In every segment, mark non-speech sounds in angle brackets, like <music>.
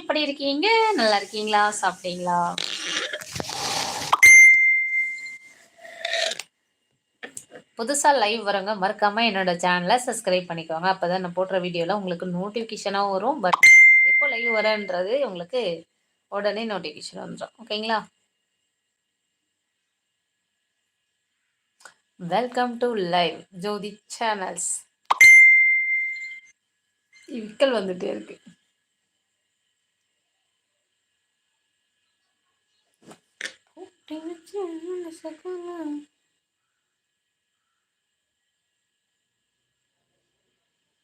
எப்படி இருக்கீங்க? நல்லா இருக்கீங்களா? சாப்பிட்டீங்களா? புதுசாக லைவ் வரவங்க மறக்காம என்னோட சேனலை சப்ஸ்கிரைப் பண்ணிக்கோங்க. அப்போ தான் நான் போடுற வீடியோவில் உங்களுக்கு நோட்டிஃபிகேஷனாக வரும். பட் எப்போ லைவ் வரன்றது உங்களுக்கு உடனே நோட்டிஃபிகேஷன் வந்துடும் ஓகேங்களா welcome to live Jothi channels விக்கல் வந்துட்டே இருக்கு.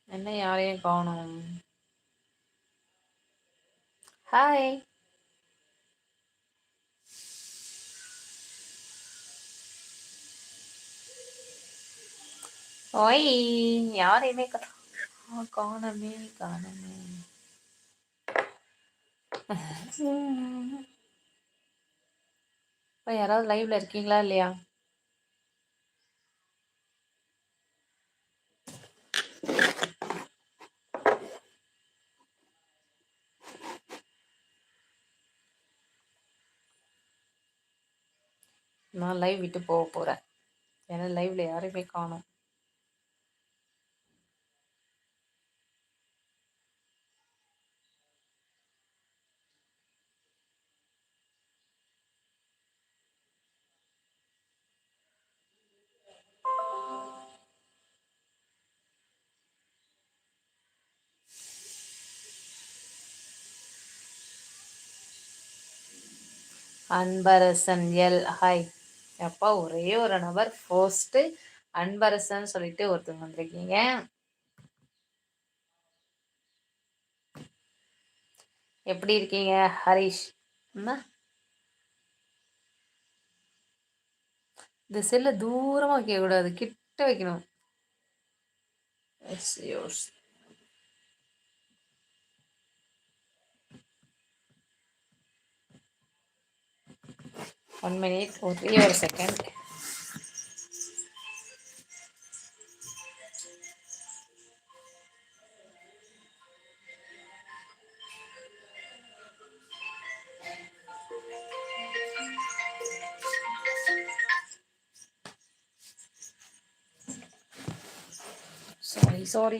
என்ன யாரையும் காணும் ஹாய் ஓய் யாரையுமே காணமே காணமே இப்போ யாராவது லைவ்ல இருக்கீங்களா இல்லையா? நான் லைவ் விட்டு போக போகிறேன் ஏன்னா லைவ்ல யாரையுமே காணும். அன்பரசன் எல். ஹாய். அப்பா ஒரே ஒரு நபர் ஃபர்ஸ்ட் அன்பரசன் சொல்லிட்டு ஒருத்தவங்க வந்திருக்கீங்க. எப்படி இருக்கீங்க ஹரிஷ்? இந்த செல்ல தூரமா வைக்க கூடாது கிட்ட வைக்கணும். எஸ் யோர்ஸ் ஒன் மினிட் ஒரே ஒரு செகண்ட்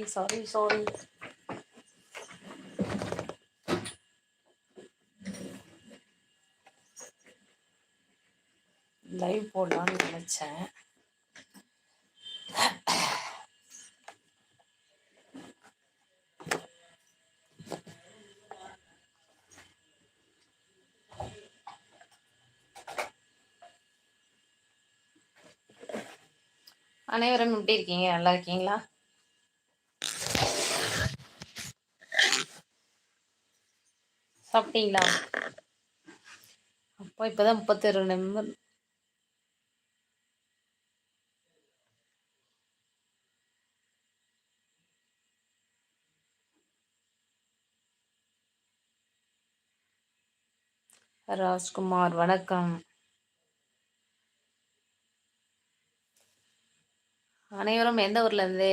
சாரி சாரி லைவ் போடலான்னு நினச்சேன். அனைவரும் எப்படி இருக்கீங்க? நல்லா இருக்கீங்களா? சாப்பிட்டீங்களா? அப்போ இப்போதான் முப்பத்தி ரெண்டு நிமிடம் ராஜ்குமார் வணக்கம். அனைவரும் எந்த ஊர்ல இருந்து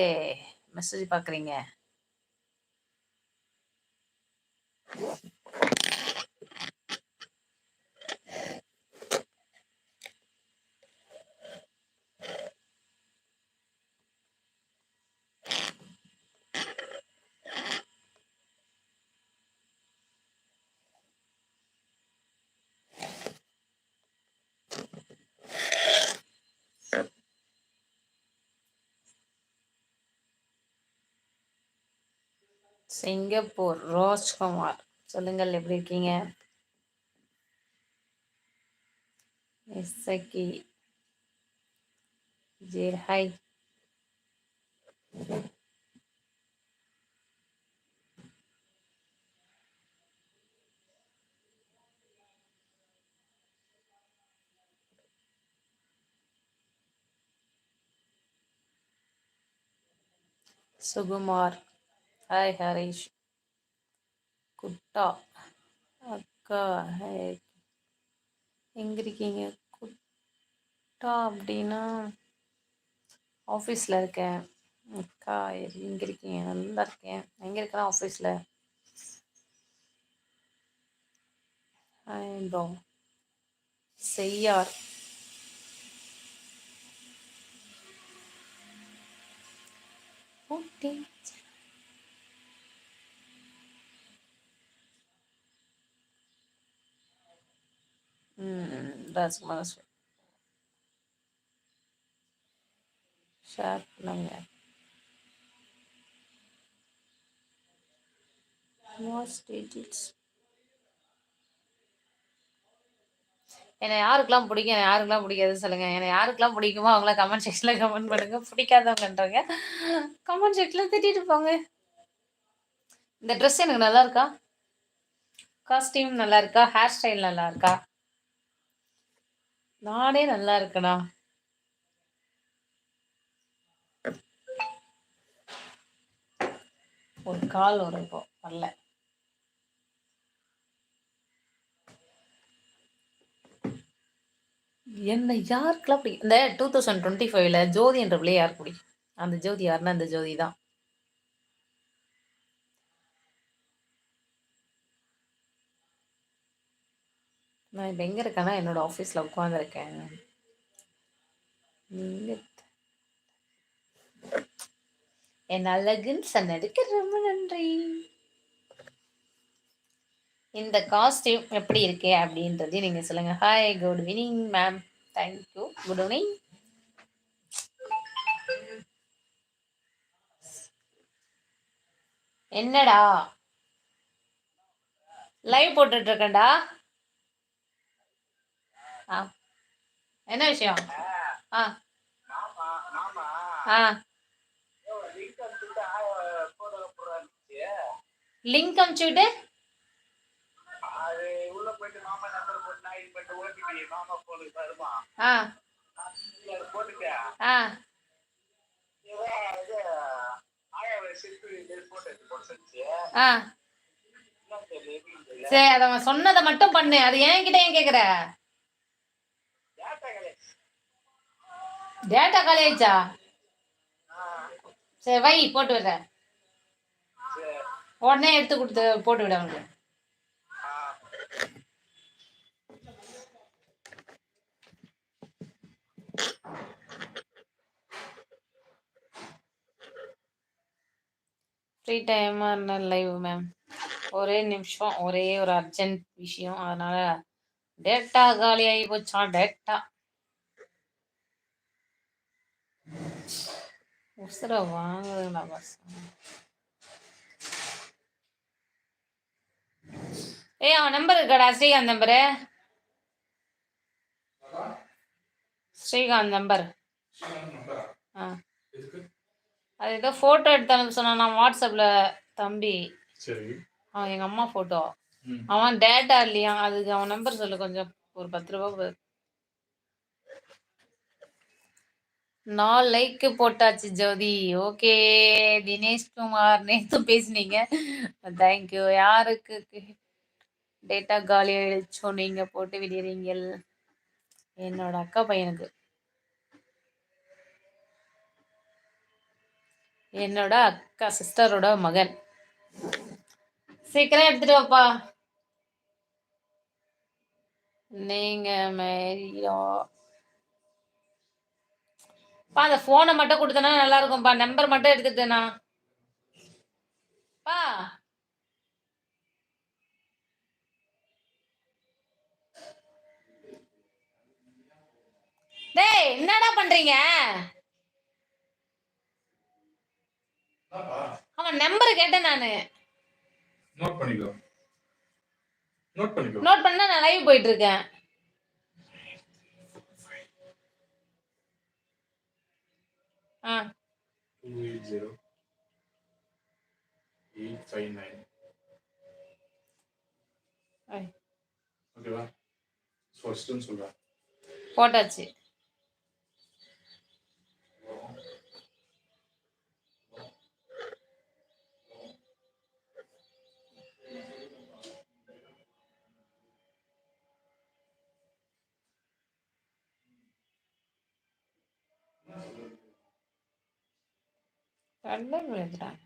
மெசேஜ் பாக்குறீங்க? சிங்கப்பூர் ரோஜ்குமார் சொல்லுங்கள் எப்படி இருக்கீங்க? இசக்கி ஜீர் ஹாய் சுகுமார் ஹாய் ஹரிஷ். குட்டா. அக்கா எங்கே இருக்கீங்க? குட்டா அப்படின்னா ஆஃபீஸில் இருக்கேன். அக்கா எங்கே இருக்கீங்க? நல்லா இருக்கேன். எங்கே இருக்கிறேன் ஆஃபீஸில் bro Cheyyar. Okay Rajkumar share பண்ணுங்க மோஸ்ட் டீட்டெயில்ஸ் என்னை யாருக்கெல்லாம் பிடிக்கும் என்னை யாருக்கெல்லாம் பிடிக்காது சொல்லுங்க. என்னை யாருக்கெல்லாம் பிடிக்குமோ அவங்களாம் கமெண்ட் செக்ஷன்ல கமெண்ட் பண்ணுங்க. பிடிக்காதவங்கன்றவங்க கமெண்ட் செக்ஷன்ல திட்டிட்டு போங்க. இந்த ட்ரெஸ் எனக்கு நல்லா இருக்கா? காஸ்டியூம் நல்லா இருக்கா? ஹேர் ஸ்டைல் நல்லா இருக்கா? நானே நல்லா இருக்கடா ஒரு கால் வரும் இப்போ. வரல. என்ன யாருக்கெல்லாம் பிடிக்கும்? இந்த டூ தௌசண்ட் டுவெண்ட்டி ஃபைவ்ல ஜோதி என்ற பிள்ளை யாருக்கு பிடிக்கும்? அந்த ஜோதி யாருன்னா அந்த ஜோதி தான். நான் இப்போ எங்கே இருக்கேன்னா என்னோட ஆஃபீஸில் உட்காந்துருக்கேன் என் அழகுன்னு சொன்னதுக்கு ரொம்ப நன்றி. இந்த காஸ்டியூம் எப்படி இருக்கு அப்படின்றது நீங்கள் சொல்லுங்கள் hi good evening ma'am thank you good evening என்னடா? லைவ் போட்டுட்டு இருக்கேன்டா. ஆ. என்ன விஷயம்? ஆ. ஆ. லிங்க் அனுப்பிச்சுட்டு ஆ. ஆ ஆ. சரி அத சொன்னதை மட்டும் பண்ணு. அது ஏன் கிட்ட ஏன் கேக்குற? டேட்டா காலேஜா சரி வை போட்டு விடுறேன். உடனே எடுத்து கொடுத்து போட்டு விட அவனுக்கு. ஃப்ரீ டைமாக இருந்தால் லைவ் மேம் ஒரே நிமிஷம் ஒரே ஒரு அர்ஜென்ட் விஷயம். அதனால் டேட்டா காலி ஆகி போச்சா டேட்டா உசுர வாங்குதுங்களா பஸ் ஏய் அவன் நம்பர் இருக்காடா ஸ்ரீகாந்த் நம்பரு ஸ்ரீகாந்த் நம்பர் ஆ. அது ஏதோ ஃபோட்டோ எடுத்தாலும் சொன்னான் நான் வாட்ஸ்அப்பில் தம்பி. சரி. அவன் எங்கள் அம்மா ஃபோட்டோ அவன் டேட்டா இல்லையா? அதுக்கு அவன் நம்பர் சொல்லு கொஞ்சம் ஒரு பத்து ரூபா நான் லைக்கு போட்டாச்சு ஜோதி. ஓகே. தினேஷ் குமார் நேற்று பேசுனீங்க. தேங்க்யூ யாருக்கு டேட்டா காலி ஆயிடுச்சோ நீங்க போட்டு விடுறீங்க என்னோட அக்கா பையனுக்கு. என்னோட அக்கா சிஸ்டரோட மகன். சீக்கிரம் எடுத்துட்டு வாப்பா. நீங்க மேரியோ பா அந்த போனை மட்டும் கொடுத்தனா நல்லா இருக்கும்பா நம்பர் மட்டும் எடுத்துட்டேனா? பா டேய் என்னடா பண்றீங்க? அவன் நம்பர் கேட்டேன் நானு. நோட் பண்ணிக்கோ. நோட் பண்ணிக்கோ. நோட் பண்ணா நான் லைவ் போயிட்டு இருக்கேன். ஆ. Two eight zero eight five nine ஓகேவா? ஃபர்ஸ்ட்னு சொல்கிறேன் போட்டாச்சு. கண்ணன் விழுந்துட்டாங்க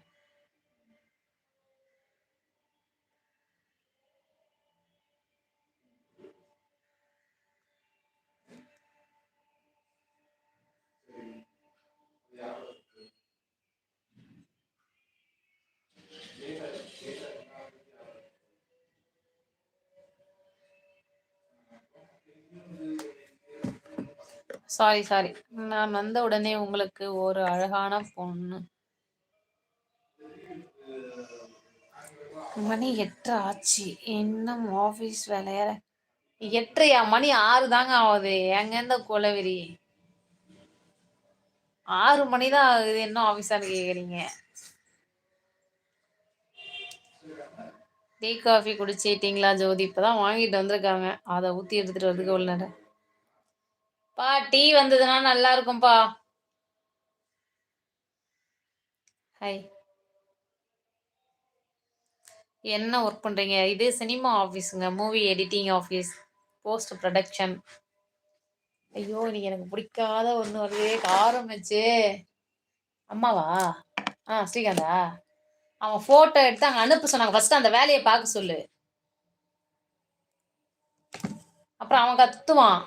சாரி சாரி நான் வந்த உடனே உங்களுக்கு ஒரு அழகான பொண்ணு. மணி எட்டு ஆச்சு. இன்னும் ஆஃபீஸ் வேலையா? எட்டரையா? மணி ஆறு தாங்க ஆகுது. எங்க இந்த குலவெறி? ஆறு மணி தான் ஆகுது. என்ன ஆஃபீஸான்னு கேக்குறீங்க? டீ காஃபி குடிச்சிட்டீங்களா ஜோதி? இப்பதான் வாங்கிட்டு வந்திருக்காங்க. அதை ஊத்தி எடுத்துட்டு வரதுக்கு உள்ள பா டீ வந்ததுன்னா நல்லா இருக்கும்பா. ஹாய் என்ன ஒர்க் பண்றீங்க? இது cinema ஆஃபீஸுங்க movie editing office post production ஐயோ இன்னைக்கு எனக்கு பிடிக்காத ஒன்று வருது ஆரம்பிச்சு. அம்மாவா? ஆ ஸ்ரீகாந்தா. அவன் ஃபோட்டோ எடுத்து அங்கே அனுப்ப சொன்னாங்க. ஃபர்ஸ்ட் அந்த வேலையை பார்க்க சொல்லு. அப்புறம் அவன் கத்துவான்.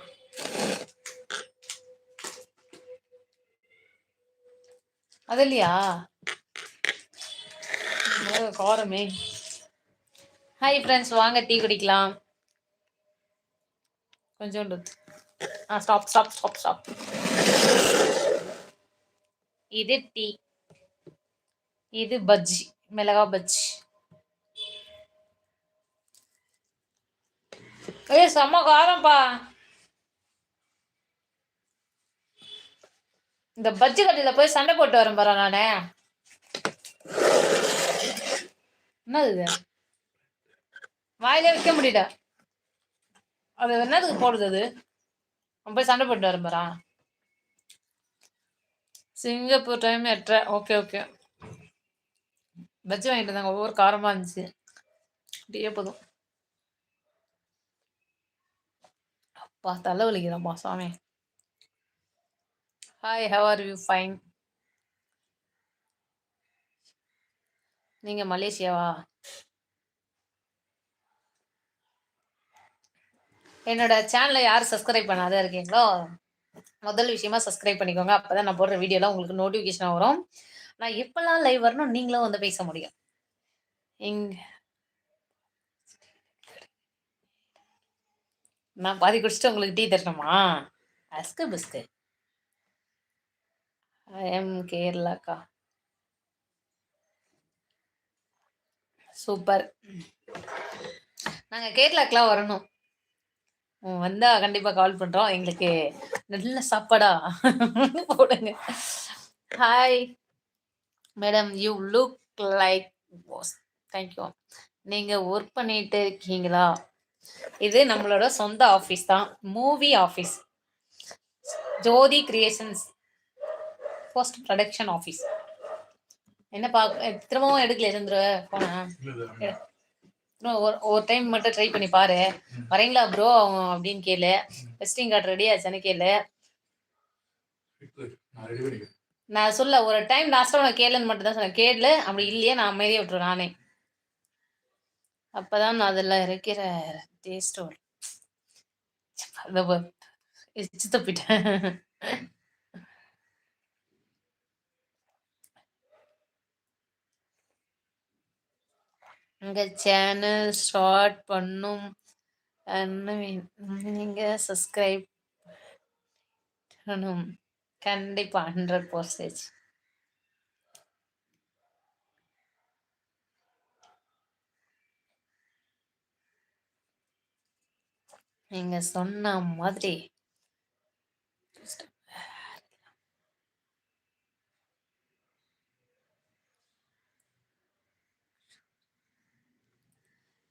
அது இல்லையா? காரமே. ஹாய் ஃப்ரெண்ட்ஸ் வாங்க டீ குடிக்கலாம். கொஞ்சோண்டு. ஆ ஸ்டாப் ஸ்டாப் ஸ்டாப் ஸ்டாப் இது டீ. இது பஜ்ஜி. மிளகா பஜ்ஜி. ஏய் செம்ம காரம்ப்பா. இந்த பஜ்ஜி கடையில போய் சண்டை போட்டு வரேன் பாரு நானே. என்னது வாயிலே வைக்க முடியல. அது என்னதுக்கு போடுது அது? போய் சண்டை போட்டு வரம்பரா சிங்கப்பூர் டைம் எட்டரை. ஓகே ஓகே வச்சு வாங்கிட்டு இருந்தாங்க ஒவ்வொரு காரமாக இருந்துச்சு. அப்படியே போதும். அப்பா தலை வலிக்கிறப்பா சாமி. Hi how are you fine நீங்கள் மலேசியாவா? என்னோட சேனலை யார் சப்ஸ்கிரைப் பண்ணாத இருக்கீங்களோ முதல் விஷயமா சப்ஸ்கிரைப் பண்ணிக்கோங்க. அப்பதான் நான் போடுற வீடியோலாம் உங்களுக்கு நோட்டிஃபிகேஷன் வரும். நான் எப்பெல்லாம் லைவ் வரணும் நீங்களும் வந்து பேச முடியும். இங்க நான் பாதி குடிச்சிட்டு உங்களுக்கு டீ தரணுமா? அஸ்கு பிஸ்கு. எம் கேரளாக்கா சூப்பர் நாங்கள் கேரளாக்கெலாம் வரணும். வந்தா கண்டிப்பா கால் பண்றோம். எங்களுக்கு நல்ல சாப்பாடா <laughs> போடுங்க. Hi madam you look like boss thank you நீங்கள் ஒர்க் பண்ணிட்டு இருக்கீங்களா? இது நம்மளோட சொந்த ஆஃபீஸ் தான். Movie office Jothi creations post production office என்ன பா திரும்பவும் எடுக்கல சந்திர? போனா? ஒரு டைம் மட்டும் ட்ரை பண்ணி பாரு. வரீங்களா ப்ரோ அப்படின்னு கேளு. வெஸ்டிங் கார்டு ரெடி ஆச்சானு கேளு. நான் சொல்ல ஒரு டைம் லாஸ்ட்டாக உனக்கு கேளுன்னு மட்டும் தான் சொன்னேன். கேளு அப்படி இல்லையே நான் அமைதியாக விட்டுருவேன் நானே. அப்பதான் நான் அதில் இருக்கிற டேஸ்ட் வரும் எச்சு தப்பிட்டேன். எங்க சேனல் ஸ்டார்ட் பண்ணும். நீங்க சப்ஸ்கிரைப் பண்ணணும். கண்டிப்பா ஹண்ட்ரட் பர்சன்டேஜ் நீங்க சொன்ன மாதிரி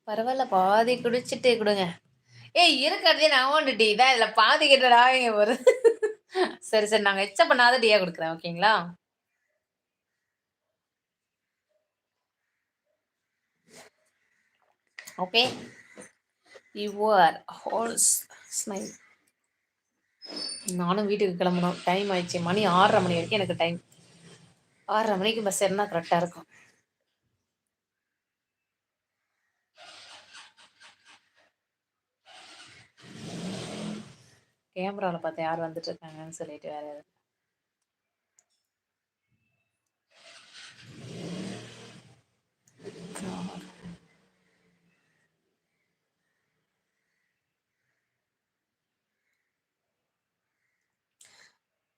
பரவாயில்ல பாதி குடிச்சிட்டு கொடுங்க. ஏய் இருக்கிறதே நான் ஓண்டுட்டி தான் இதில் பாதி கிட்டடா இங்கே வருது சரி சரி நாங்கள் எச்ச பண்ணாத டீயா கொடுக்குறேன் ஓகேங்களா? ஓகே. யுவர் ஹோல்ஸ் ஸ்மைல் நானும் வீட்டுக்கு கிளம்பணும். டைம் ஆயிடுச்சு. மணி ஆறரை மணி வரைக்கும் எனக்கு டைம் ஆறரை மணிக்கு பஸ் ஏறினா கரெக்டாக இருக்கும். கேமராவில் பார்த்து யார் வந்துட்டு இருக்காங்கன்னு சொல்லிட்டு வேற எதுவும்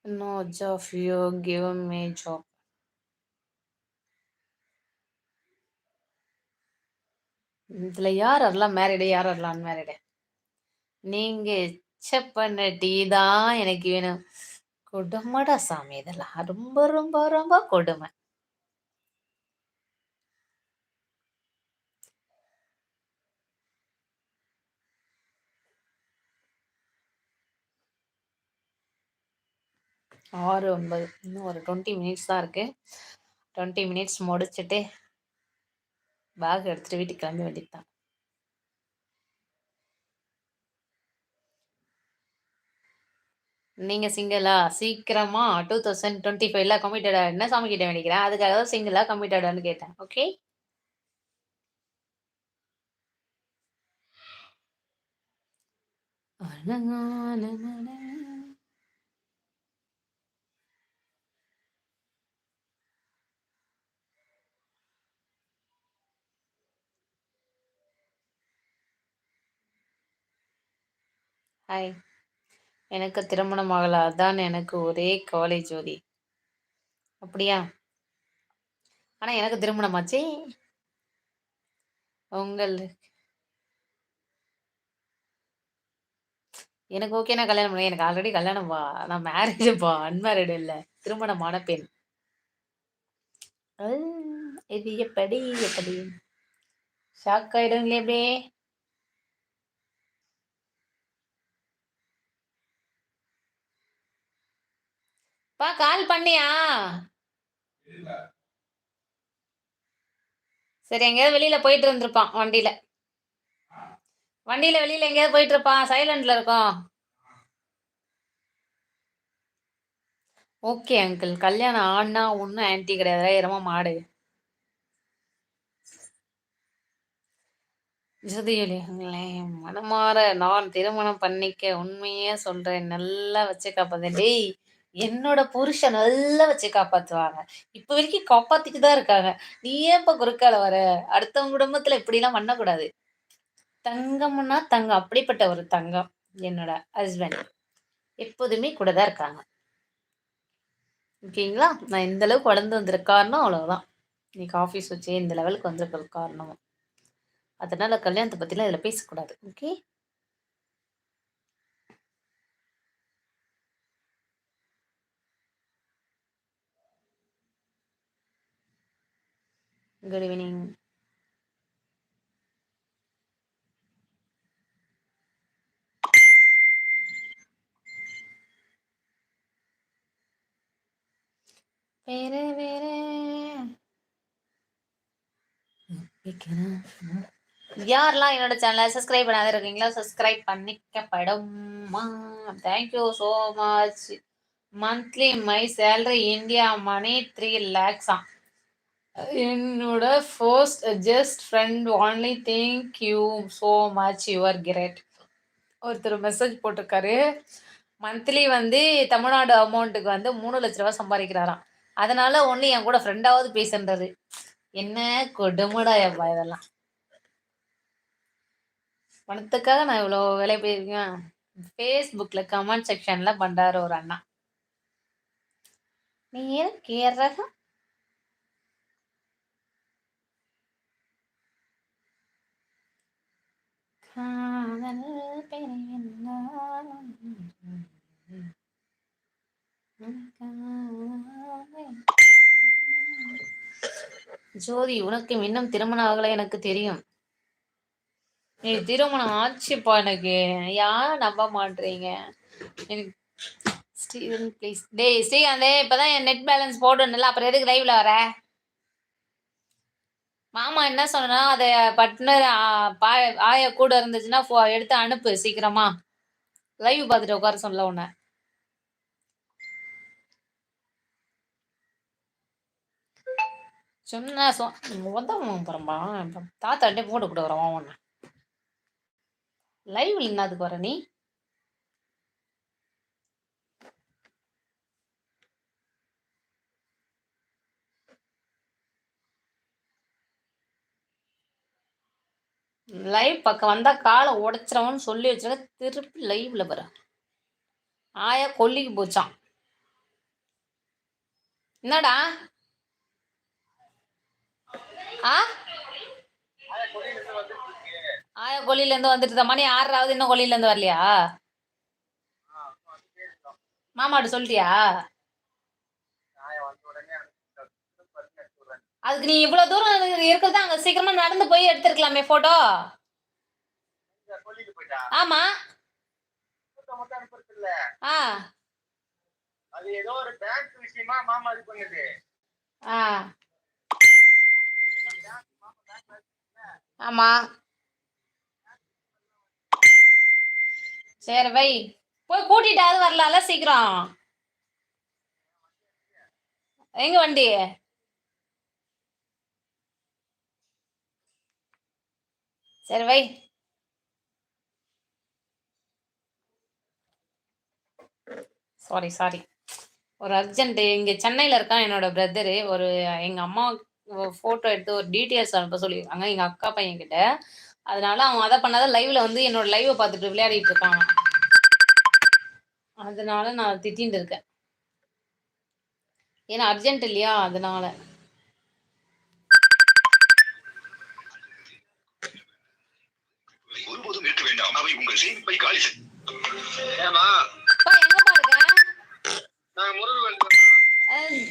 no job you give me job இதுல யார் யாரெல்லாம் மேரிடு யார் யாரெல்லாம் அன்மேரிடு நீங்க பண்ண டீ தான் எனக்கு வேணும். கொடுமடா சாமி இதெல்லாம் ரொம்ப ரொம்ப ரொம்ப கொடுமை. ஆறு ஒன்பது இன்னும் ஒரு டுவெண்ட்டி மினிட்ஸ் தான் இருக்கு. டுவெண்ட்டி மினிட்ஸ் முடிச்சுட்டு பேக் எடுத்துட்டு வீட்டுக்கு கிளம்ப வேண்டியது தான் நீங்கள் சிங்கிளா சீக்கிரமா டூ தௌசண்ட் டுவெண்ட்டி ஃபைவ்ல கம்மிட்டடா என்ன சாமி கிட்ட வேண்டிக்கிறேன். அதுக்காக தான் சிங்கிளா கம்மிட்டடான்னு கேட்டேன். ஓகே ஹாய் எனக்கு திருமணம் ஆகல. அதான் எனக்கு ஒரே கவலை ஜோதி. அப்படியா? ஆனா எனக்கு திருமணம் உங்கள் எனக்கு ஓகே நான் கல்யாணம் பண்ண. எனக்கு ஆல்ரெடி கல்யாணம் வா. நான் மேரேஜ்ப்பா அன்மேரிடு இல்லை. திருமணமான பெண் இது எப்படி எப்படி? ஷாக் ஆயிடுங்களே அப்படியே. பா கால் பண்ணியா? சரி எங்கேயாவது வெளியில போயிட்டு இருந்திருப்பான் வண்டியில. வண்டியில வெளியில எங்கேயாவது போயிட்டு இருப்பான் சைலண்ட்ல இருக்கும். Okay uncle. கல்யாணம் ஆனா ஒன்றும் ஆன்டி கிடையாது. இரமா மாடு. மனமாற நான் திருமணம் பண்ணிக்க உண்மையே சொல்றேன். நல்லா வச்சு காப்பாத்தேன் டேய் என்னோட புருஷன் நல்லா வச்சு காப்பாத்துவாங்க. இப்ப வரைக்கும் காப்பாத்திட்டு தான் இருக்காங்க. நீ ஏன் இப்ப குறுக்கால வர? அடுத்தவங்க குடும்பத்துல இப்படி எல்லாம் பண்ணக்கூடாது. தங்கம்னா தங்கம். அப்படிப்பட்ட ஒரு தங்கம் என்னோட ஹஸ்பண்ட் எப்போதுமே கூட தான் இருக்காங்க. ஓகேங்களா? நான் இந்த அளவுக்கு வளர்ந்து வந்திருக்காருன்னா அவ்வளவுதான். இன்னைக்கு ஆஃபீஸ் வச்சு இந்த லெவலுக்கு வந்திருக்கிறது காரணம் அதனால கல்யாணத்தை பத்திலாம் இதுல பேசக்கூடாது. ஓகே? குட் ஈவினிங் வேறு வேறு யாரெல்லாம் என்னோட சேனலை சப்ஸ்கிரைப் பண்ணாத இருக்கீங்களா subscribe பண்ணிக்கப்படும் thank you so much monthly my salary India money three லேக்ஸா என்னோட first just friend only thank you so much your great ஒருத்தர் மெசேஜ் போட்டிருக்காரு. மந்த்லி வந்து தமிழ்நாடு அமௌண்ட்டுக்கு வந்து மூணு லட்ச ரூபா சம்பாதிக்கிறாராம். அதனால ஒன்லி என் கூட ஃப்ரெண்டாவது பேசுன்றது. என்ன கொடுமடா எப்பா இதெல்லாம். பணத்துக்காக நான் இவ்வளோ வேலை போயிருக்கேன். ஃபேஸ்புக்கில் கமெண்ட் செக்ஷனில் பண்ணுறாரு ஒரு அண்ணா. நீ ஏன் கேரகம் ஜோதி உனக்கு இன்னும் திருமணம் ஆகலை எனக்கு தெரியும். நீ திருமணம் ஆச்சுப்பா எனக்கு. யாரும் நம்ப மாட்டீங்க எனக்கு ஸ்ரீ ப்ளீஸ் டேய் ஸ்ரீகாந்தே இப்போதான் என் நெட் பேலன்ஸ் போடணும்ல. அப்புறம் எதுக்கு லைவ்ல வர? மாமா என்ன சொன்னா அதை பட்னர் ஆய கூட இருந்துச்சுன்னா எடுத்து அனுப்பு சீக்கிரமா. லைவ் பார்த்துட்டு உட்கார சொல்ல உன்ன. சும்மா சொ உதவும் போறம்பா தாத்தாட்டே போட்டு கூட வரவா உன்ன. லைவ்ல என்னதுக்கு வர நீ? லைவ் பக்கம் வந்தா காலை உடைச்சிரவன்னு சொல்லி வச்சிருக்க திருப்பி லைவ்ல வர ஆயா கொல்லிக்கு போச்சான் என்னடா? ஆ? ஆயா கொல்லியிலேருந்து வந்துட்டு மணி ஆறாவது இன்னும் கொல்லியிலேருந்து வரலையா? மாமாட்ட சொல்லிட்டியா? அதுக்கு நீ இவ்வளவு தூரம் இருக்கிறது அங்க சீக்கிரமா நடந்து போய் எடுத்திருக்கலாமே போட்டோ ஆமா. ஆ. அது ஏதோ ஒரு பேங்க் விஷயமா மாமா இது பண்ணுது. ஆ. ஆமா. சரி வை. போய் கூட்டிட்டாவது வரலாம்ல சீக்கிரம். எங்க வண்டி? சரி வை. சாரி சாரி ஒரு அர்ஜென்ட் இங்க சென்னையில இருக்கான் என்னோட பிரதரு ஒரு எங்க அம்மா போட்டோ எடுத்து ஒரு டீட்டெயில்ஸ் அனுப்ப சொல்லியிருக்காங்க எங்க அக்கா பையன் கிட்ட அதனால அவன் அதை பண்ணாத லைவ்ல வந்து என்னோட லைவை பார்த்துட்டு விளையாடிட்டு இருக்காங்க அதனால நான் திட்டின்னு இருக்கேன். ஏன்னா அர்ஜென்ட் இல்லையா? அதனால. காலி ஏமா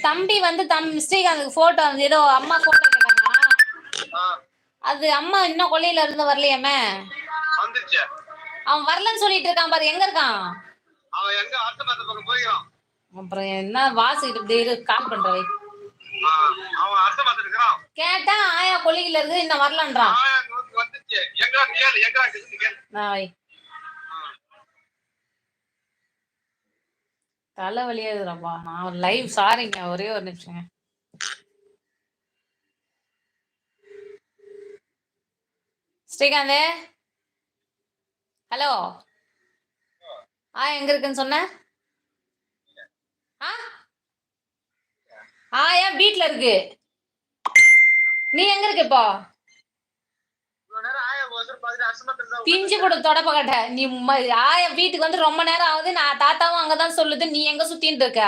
தம்பி வந்து தம் ஸ்ரீகாந்துக்கு போட்டோ வந்து ஏதோ அம்மா போட்டோ கேட்டானா? அது அம்மா இன்னும் கொல்லையில இருந்து வரலையாமே? அவன் வரலன்னு சொல்லிட்டு இருக்கான் பாரு எங்க இருக்கான்? அவன் எங்க பக்கம் அப்புறம் என்ன வாசிக்கிட்டு இரு கால் அவன் இருக்கிறான். கேட்டா ஆயா கொல்லியில இருந்து இன்னும் வரலன்றான். வந்துருச்சு. எங்கடா கேளு எங்கடா கேளு கேளு நான் வை தலை வலியாதுடாப்பா நான் லைவ் சாரிங்க ஒரே ஒரு நிமிஷங்க. ஸ்ரீகாந்த்? ஹலோ? ஆ எங்க இருக்குன்னு சொன்ன? ஆ? ஆ ஏன் வீட்ல இருக்கு. நீ எங்க இருக்கு இப்போ இவ்வளவு நேரம் ஆயா ஒருத்தர் பார்த்துட்டு அசமத்தில் தான் பிஞ்சு போடு தொடப்ப கட்ட நீ ஆயா வீட்டுக்கு வந்து ரொம்ப நேரம் ஆகுது. நான் தாத்தாவும் அங்கதான் சொல்லுது. நீ எங்க சுத்தின்னு இருக்க?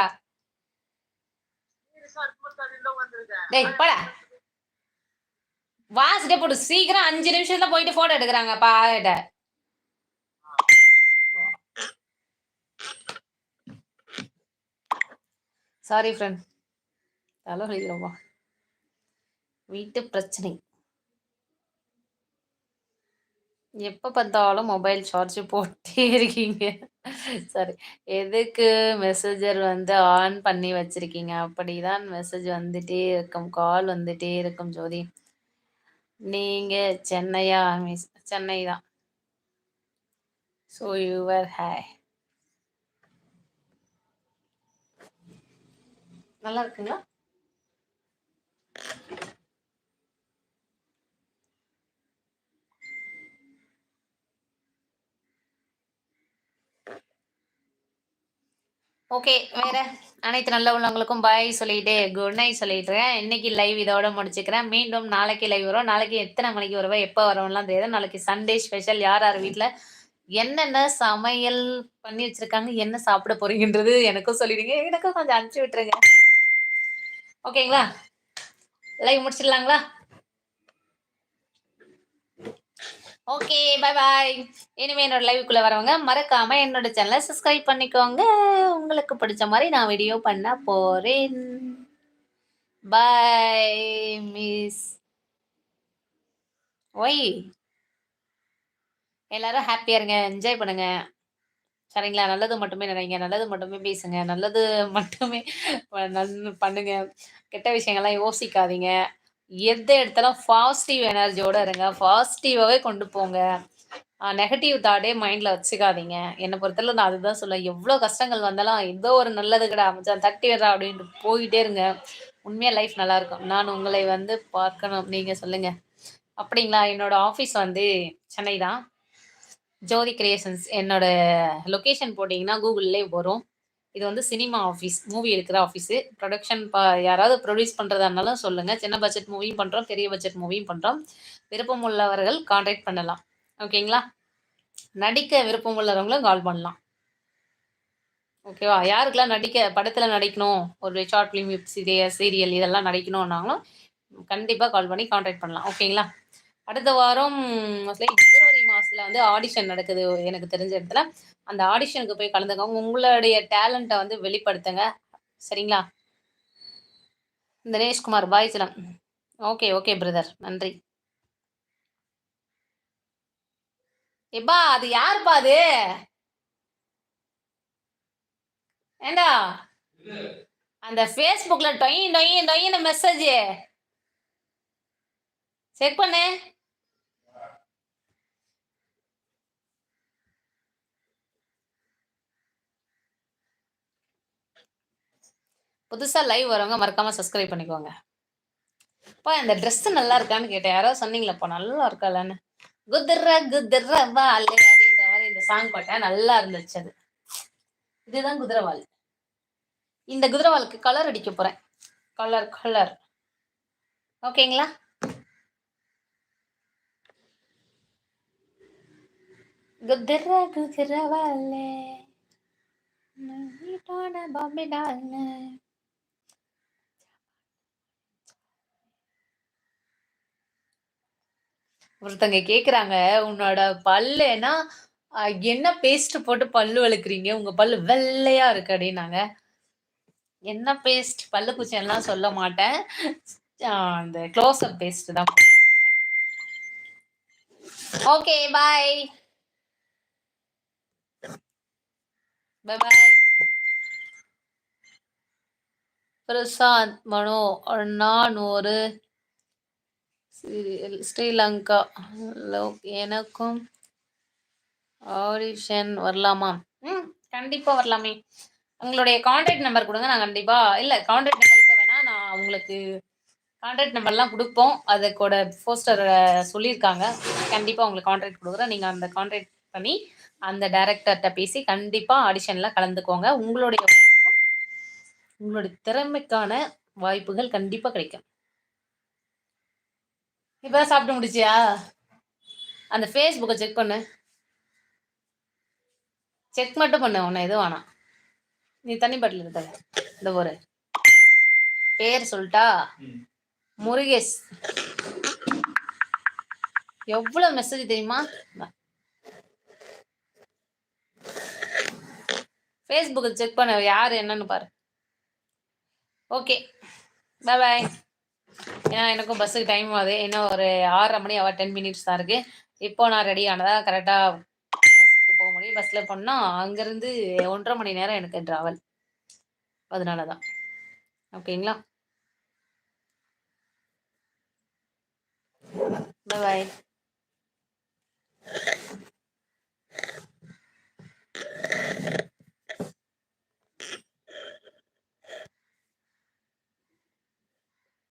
டேய் போடா. வாசிட்டே போடு. சீக்கிரம் அஞ்சு நிமிஷத்துல போயிட்டு போட்டோ எடுக்கிறாங்க பாட்ட சாரி ஃப்ரெண்ட் தலைவலிக்கிறோமா வீட்டு பிரச்சனை. எப்போ பார்த்தாலும் மொபைல் சார்ஜ் போட்டே இருக்கீங்க. சரி. எதுக்கு மெசேஜர் வந்து ஆன் பண்ணி வச்சிருக்கீங்க? அப்படிதான் மெசேஜ் வந்துட்டே இருக்கும். கால் வந்துட்டே இருக்கும் ஜோதி. நீங்க சென்னையா? மிஸ் சென்னை தான். ஸோ யுவர் ஹாய் நல்லா இருக்குங்களா? ஓகே வேற? அனைத்து நல்ல உள்ளவங்களுக்கும் பாய் சொல்லிட்டு குட் நைட் சொல்லிடுறேன் இன்னைக்கு லைவ் இதோட முடிச்சுக்கிறேன். மீண்டும் நாளைக்கு லைவ் வரும். நாளைக்கு எத்தனை மணிக்கு வருவோம் எப்போ வரோம்லாம் தெரியாது. நாளைக்கு சண்டே ஸ்பெஷல் யார் யார் வீட்டில் என்னென்ன சமையல் பண்ணி வச்சிருக்காங்க என்ன சாப்பிட போறீங்கன்றது எனக்கும் சொல்லிடுங்க. எனக்கும் கொஞ்சம் அனுப்பிச்சு விட்டுருங்க. ஓகேங்களா? லைவ் முடிச்சிடலாங்களா? ஓகே பை பாய் இனிமே என்னோட லைவுக்குள்ள வரவங்க மறக்காம என்னோட சேனலை சப்ஸ்கிரைப் பண்ணிக்கோங்க. உங்களுக்கு பிடிச்ச மாதிரி நான் வீடியோ பண்ண போறேன். பை மிஸ் ஒய் எல்லாரும் ஹாப்பியா இருங்க என்ஜாய் பண்ணுங்க. சரிங்களா? நல்லது மட்டுமே நினைங்க நல்லது மட்டுமே பேசுங்க நல்லது மட்டுமே பண்ணுங்க. கெட்ட விஷயங்கள்லாம் யோசிக்காதீங்க. எந்த இடத்துல பாசிட்டிவ் எனர்ஜியோட இருங்க. பாசிட்டிவாகவே கொண்டு போங்க. நெகட்டிவ் தாட்டே மைண்டில் வச்சுக்காதீங்க. என்னை பொறுத்தவரை நான் அதுதான் சொல்லுவேன். எவ்வளோ கஷ்டங்கள் வந்தாலும் ஏதோ ஒரு நல்லது கடை அமைச்சா தட்டி விடுறா அப்படின்ட்டு போயிட்டே இருங்க. உண்மையாக லைஃப் நல்லாயிருக்கும் நான் உங்களை வந்து பார்க்கணும். நீங்கள் சொல்லுங்கள் அப்படிங்களா? என்னோட ஆஃபீஸ் வந்து சென்னை தான். ஜோதி கிரியேஷன்ஸ் என்னோட லொக்கேஷன் போட்டிங்கன்னா கூகுள்லேயே வரும். இது வந்து சினிமா ஆஃபீஸ் மூவி எடுக்கிற ஆஃபீஸு ப்ரொடக்ஷன் ப யாராவது ப்ரொடியூஸ் பண்ணுறதா இருந்தாலும் சொல்லுங்கள் சின்ன பட்ஜெட் மூவியும் பண்ணுறோம் பெரிய பட்ஜெட் மூவியும் பண்ணுறோம் விருப்பம் உள்ளவர்கள் கான்டாக்ட் பண்ணலாம் ஓகேங்களா நடிக்க விருப்பம் உள்ளவங்களும் கால் பண்ணலாம் ஓகேவா யாருக்கெல்லாம் நடிக்க படத்தில் நடிக்கணும்? ஒரு ஷார்ட் ஃபிலிம் சீரியல் இதெல்லாம் நடிக்கணும்னாங்களும் கண்டிப்பாக கால் பண்ணி கான்டாக்ட் பண்ணலாம். ஓகேங்களா அடுத்த வாரம் மோஸ்ட்லி பிப்ரவரி மாதத்தில் வந்து ஆடிஷன் நடக்குது எனக்கு தெரிஞ்ச இடத்துல. அந்த ஆடிஷனுக்கு போய் கலந்துக்கோங்க. உங்களுடைய டேலண்ட்டை வந்து வெளிப்படுத்துங்க. சரிங்களா? தினேஷ்குமார் பாய் சிலம். ஓகே ஓகே பிரதர் நன்றி. எப்பா அது யாருப்பா அது? ஏண்டா? அந்த ஃபேஸ்புக்ல டொயின் டொயின் டொயின் மெசேஜ் செக் பண்ணு. புதுசாக லைவ் வரவங்க மறக்காமல் சப்ஸ்கிரைப் பண்ணிக்கோங்க. அப்பா இந்த ட்ரெஸ் நல்லா இருக்கான்னு கேட்டேன். யாரோ சொன்னீங்களப்பா நல்லா இருக்காலன்னு குதிர குதிர வாலு அப்படின்ற மாதிரி இந்த சாங் பாட்டேன் நல்லா இருந்துச்சு அது. இதுதான் குதிரவால் இந்த குதிரவாலுக்கு கலர் அடிக்க போகிறேன் கலர் கலர் ஓகேங்களா குதிர குதிரவாலே வீட்டோட டால்னு ஒருத்தங்க கேக்குறாங்க உன்னோட பல்லுனா என்ன பேஸ்ட் போட்டு பல்லு வளர்க்குறீங்க உங்க பல்லு வெள்ளையா இருக்கு அப்படின்னாங்க. என்ன பேஸ்ட் பல்லு குச்சியெல்லாம் சொல்ல மாட்டேன். அஹ், அந்த க்ளோஸ் அப் பேஸ்ட் தான். Okay bye bye Prashanth Mano நான் ஒரு ஸ்ரீலங்கா. ஹலோ எனக்கும் ஆடிஷன் வரலாமா? ம் கண்டிப்பா வரலாமே. உங்களுடைய கான்டாக்ட் நம்பர் கொடுங்க நான் கண்டிப்பா இல்ல கான்டாக்ட் நம்பர் இப்போ வேணா நான் உங்களுக்கு கான்டாக்ட் நம்பர்லாம் கொடுப்போம். அதுக்கூட போஸ்டர் சொல்லியிருக்காங்க. கண்டிப்பா உங்களுக்கு காண்டாக்ட் கொடுக்குறேன். நீங்க அந்த காண்டாக்ட் பண்ணி அந்த டைரக்டர்கிட்ட பேசி கண்டிப்பா ஆடிஷன்ல கலந்துக்கோங்க. உங்களுடைய உங்களுடைய திறமைக்கான வாய்ப்புகள் கண்டிப்பா கிடைக்கும். இப்பதான் சாப்பிட்டு முடிச்சியா? அந்த ஃபேஸ்புக்கை செக் பண்ணு. செக் மட்டும் பண்ணு உன்னை எதுவும் வேணாம். நீ தண்ணி பாட்டில் இருக்க இந்த ஒரு. பேர் சொல்லிட்டா? முருகேஷ். எவ்வளவு மெசேஜ் தெரியுமா? ஃபேஸ்புக்கை செக் பண்ண யார் என்னன்னு பாரு. ஓகே பாய் பாய் ஏன்னா எனக்கும் பஸ்ஸுக்கு டைம் ஆகுது. இன்னும் ஒரு ஆறரை மணி அவர் டென் மினிட்ஸ் தான் இருக்கு. இப்போ நான் ரெடி ஆனதாக கரெக்டாக பஸ்ஸுக்கு போக முடியும். பஸ்ஸில் போனால் அங்கிருந்து ஒன்றரை மணி நேரம் எனக்கு டிராவல் அதனாலதான். ஓகேங்களா? பாய் பாய்